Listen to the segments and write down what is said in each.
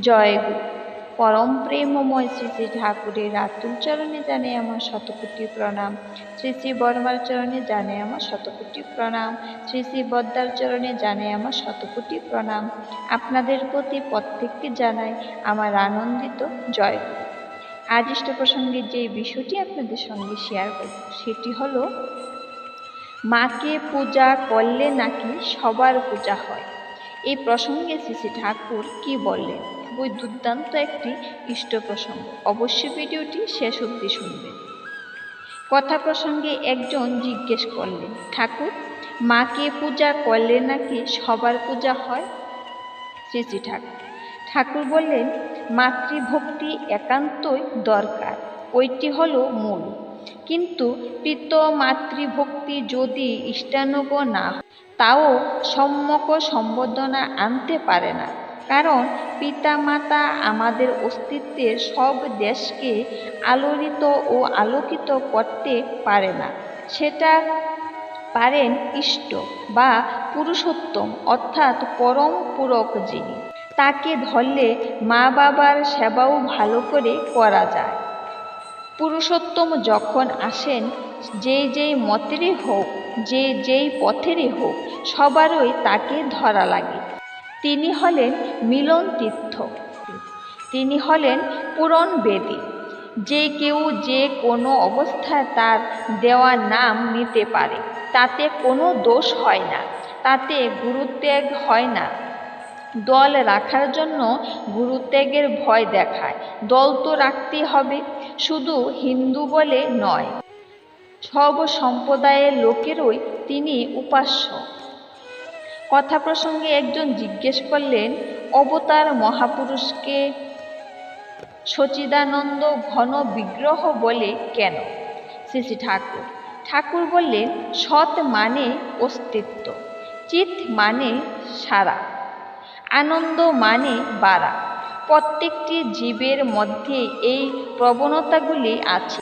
জয় পরম প্রেমময় শ্রী শ্রী ঠাকুরের আতুল চরণে জানে আমার শতকোটি প্রণাম। শ্রী শ্রী বর্মার চরণে জানে আমার শতকোটি প্রণাম। শ্রী শ্রী বদ্দার চরণে জানে আমার শতকোটি প্রণাম। আপনাদের প্রতি প্রত্যেককে জানাই আমার আনন্দিত জয় আজ ইষ্ট প্রসঙ্গে যে বিষয়টি আপনাদের সঙ্গে শেয়ার করব, সেটি হলো, মাকে পূজা করলে নাকি সবার পূজা হয়? এই প্রসঙ্গে শ্রী ঠাকুর কি বললেন? খুবই দুর্দান্ত একটি ইষ্ট প্রসঙ্গ। অবশ্যই ভিডিওটি শেষ অবধি শুনবেন। কথা প্রসঙ্গে একজন জিজ্ঞেস করলেন, ঠাকুর, মাকে পূজা করলে নাকি সবার পূজা হয়? শ্রী শ্রী ঠাকুর ঠাকুর বললেন, মাতৃভক্তি একান্তই দরকার, ওইটি হলো মূল। কিন্তু পিত মাতৃভক্তি যদি ইষ্টানুগ না তাও সম্যক সম্বোধনা আনতে পারে না। কারণ পিতামাতা আমাদের অস্তিত্বের সব দেশকে আলোড়িত ও আলোকিত করতে পারে না। সেটা পারেন ইষ্ট বা পুরুষোত্তম, অর্থাৎ পরম পূরক যিনি। তাকে ধরলে মা বাবার সেবাও ভালো করে করা যায়। পুরুষোত্তম যখন আসেন যে যেই মতেরই হোক যে যেই পথেরই হোক, সবারই তাকে ধরা লাগে। তিনি হলেন মিলন তীর্থ। তিনি হলেন পূরণ বেদী। যে কেউ যে কোনো অবস্থায় তার দেওয়া নাম নিতে পারে, তাতে কোনো দোষ হয় না, তাতে গুরুত্যাগ হয় না। দল রাখার জন্য গুরুত্যাগের ভয় দেখায়, দল তো রাখতেই হবে, শুধু হিন্দু বলে নয়। সব সম্প্রদায়ের লোকেরই তিনি উপাস্য। কথা প্রসঙ্গে একজন জিজ্ঞেস করলেন, অবতার মহাপুরুষকে সচিদানন্দ ঘন বিগ্রহ বলে কেন? শ্রী ঠাকুর। ঠাকুর বললেন, সৎ মানে অস্তিত্ব চিত মানে সারা, আনন্দ মানে বাড়া। প্রত্যেকটি জীবের মধ্যে এই প্রবণতাগুলি আছে।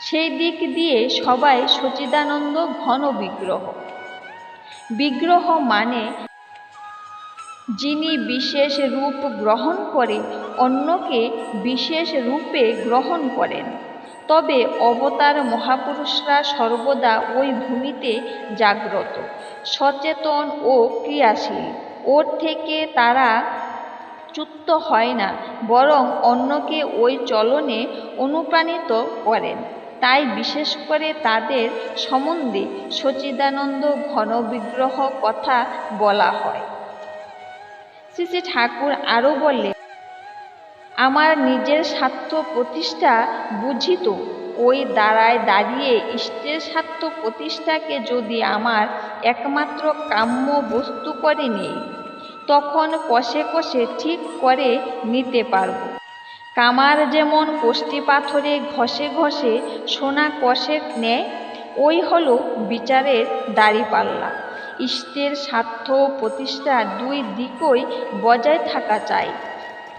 সেই দিক দিয়ে সবাই সচিদানন্দ ঘন বিগ্রহ। বিগ্রহ মানে যিনি বিশেষ রূপ গ্রহণ করে অন্যকে বিশেষ রূপে গ্রহণ করেন। তবে অবতার মহাপুরুষরা সর্বদা ওই ভূমিতে জাগ্রত, সচেতন ও ক্রিয়াশীল। ওর থেকে তারা চ্যুত হয় না, বরং অন্যকে ওই চলনে অনুপ্রাণিত করেন। তাই বিশেষ করে তাদের সম্বন্ধে সচিদানন্দ ঘন বিগ্রহ কথা বলা হয়। শ্রী শ্রী ঠাকুর আরও বললেন, আমার নিজের স্বার্থ প্রতিষ্ঠা বুঝিত। ওই দাঁড়ায় দাঁড়িয়ে ইষ্টের স্বার্থ প্রতিষ্ঠাকে যদি আমার একমাত্র কাম্য বস্তু করে নেই, তখন কষে কষে ঠিক করে নিতে পারব। কামার যেমন কোষ্টি পাথরে ঘষে ঘষে সোনা কষে নেয়, ওই হলো বিচারের দাড়িপাল্লা ইষ্টের স্বার্থ প্রতিষ্ঠা দুই দিকই বজায় থাকা চাই।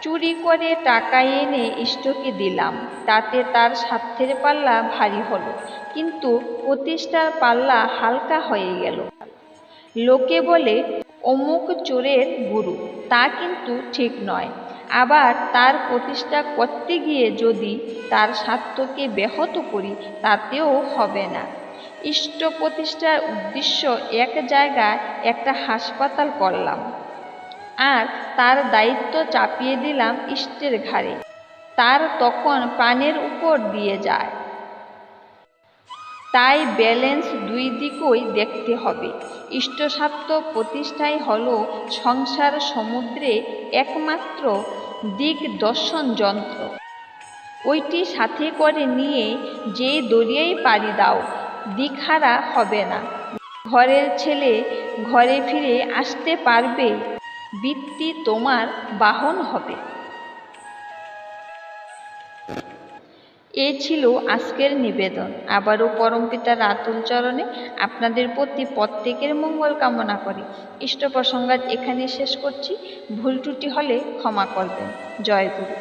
চুরি করে টাকা এনে ইষ্টকে দিলাম, তাতে তার স্বার্থের পাল্লা ভারী হলো, কিন্তু প্রতিষ্ঠার পাল্লা হালকা হয়ে গেল। লোকে বলে, অমুক চোরের গুরু, তা কিন্তু ঠিক নয়। আবার তার প্রতিষ্ঠা করতে গিয়ে যদি তার স্বার্থকে ব্যাহত করি, তাতেও হবে না। ইষ্ট প্রতিষ্ঠার উদ্দেশ্য এক জায়গায় একটা হাসপাতাল করলাম। আর তার দায়িত্ব চাপিয়ে দিলাম ইষ্টের ঘাড়ে। তার তখন প্রাণের উপর দিয়ে যায়। তাই ব্যালেন্স দুই দিকই দেখতে হবে। ইষ্টস্বার্থ প্রতিষ্ঠাই হল সংসার সমুদ্রে একমাত্র দিক দর্শন যন্ত্র। ওইটি সাথে করে নিয়ে যে দরিয়ায় পাড়ি দাও দিকহারা হবে না। ঘরের ছেলে ঘরে ফিরে আসতে পারবে, বৃত্তি তোমার বাহন হবে। এ ছিল আজকের নিবেদন। আবারও পরমপিতার আতুল চরণে আপনাদের প্রতি প্রত্যেকের মঙ্গল কামনা করি। ইষ্ট প্রসঙ্গাত এখানে শেষ করছি। ভুল ত্রুটি হলে ক্ষমা করবেন। জয় গুরু।